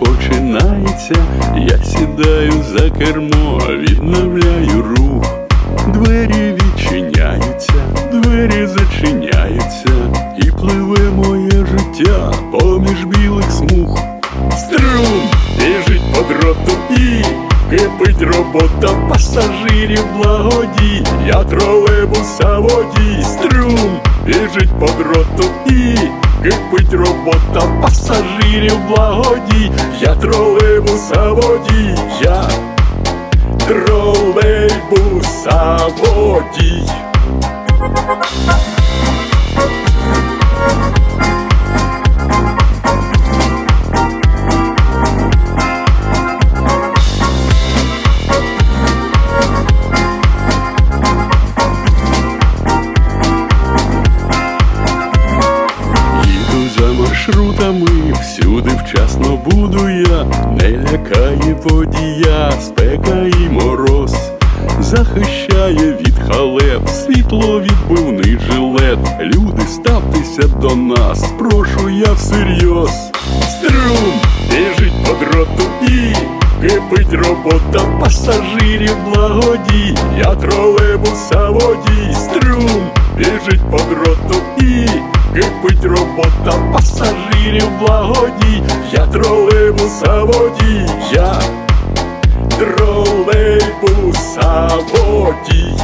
починається, я сідаю за кермо, відновляю рух. Двері відчиняються, двері зачиняються, і пливе моє життя поміж білих смуг. Струм біжить по дроту і кипить робота пасажирів благодій. Я тролейбуса водій. Струм біжить по дроту кипить робота пасажирів благодій. Я тролейбуса водій. Я тролейбуса водій. Маршрутами, всюди вчасно буду я, не лякає водія, спека і мороз, захищає від халеп, світло відбивний жилет. Люди, ставтеся до нас, прошу я всерйоз. Струм біжить по дроту і кипить робота пасажирів благодій. Я тролейбуса водій, струм біжить по дроту і кипить робота пасажирів благодій. Я тролейбуса водій, я тролейбуса водій.